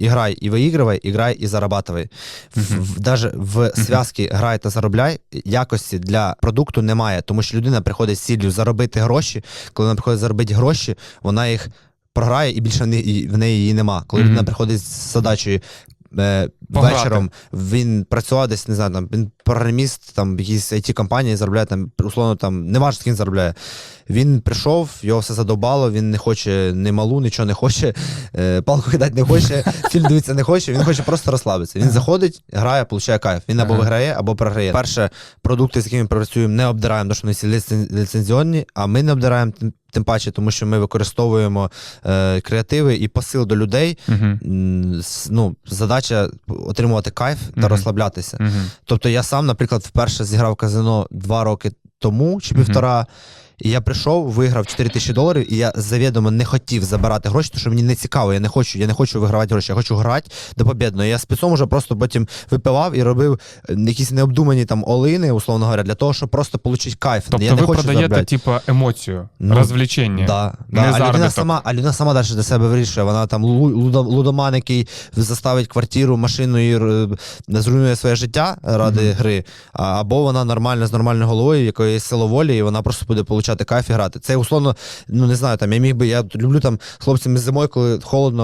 играй и выигрывай, играй і зарабатывай. В, в, даже в зв'язці грай та заробляй якості для продукту немає, тому що людина приходить з ціллю заробити гроші. Коли вона приходить заробити гроші, вона їх програє і більше в неї- в неї її нема. Коли Мгм. людина приходить з задачею. е, Пограти. Вечором він працював десь, не знаю, там він програміст, там в якійсь it компанії заробляє там, условно, там, не важко, скільки він заробляє. Він прийшов, його все задовбало, він не хоче ні малу, нічого не хоче, е, палку кидати не хоче, фільм дивитися не хоче, він хоче просто розслабитися. Він заходить, грає, получає кайф. Він або виграє, або програє. Перше, продукти, з якими ми працюємо, не обдираємо, тому що вони всі ліцензіонні, а ми не обдираємо тим, паче, тому що ми використовуємо е, креативи і посил до людей. М, с- Ну, задача отримувати кайф та Мгм. розслаблятися. Мгм. Тобто я сам, наприклад, вперше зіграв казино два роки тому чи півтора. І я прийшов, виграв 4 тисячі доларів, і я завідомо не хотів забирати гроші, тому що мені не цікаво, я не хочу, я не хочу вигравати гроші, я хочу грати до побєдного. Я спецом уже просто потім випивав і робив якісь необдумані там олини, условно говоря, для того, щоб просто отримати кайф. Тобто я не ви хочу продаєте, заробляти. типа, емоцію, Ну, розвлечення. Да, Не да. А, людина сама, а людина сама далі для себе вирішує. Вона там лу- лудоман, який заставить квартиру, машину і зруйнує своє життя ради Мгм. гри. Або вона нормальна з нормальною головою, якої є сила волі, і вона просто буде получати кайф і грати. Це условно, ну не знаю, там я міг би, я люблю там хлопцями зимою, коли холодно.